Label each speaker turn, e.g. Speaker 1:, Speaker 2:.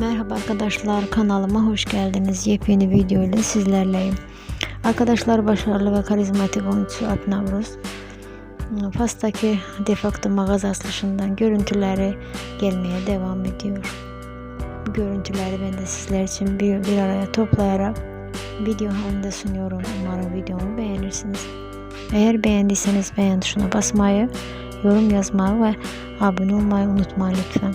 Speaker 1: Merhaba arkadaşlar kanalıma hoş geldiniz. Yepyeni video ile sizlerleyim. Arkadaşlar başarılı ve karizmatik oyuncu Adnan Rus Fas'taki defakto mağaza açılışından görüntüleri gelmeye devam ediyor. Bu görüntüleri ben de sizler için bir, bir araya toplayarak video halinde sunuyorum. Umarım videomu beğenirsiniz. Eğer beğendiyseniz beğen tuşuna basmayı, yorum yazmayı ve abone olmayı unutmayın lütfen.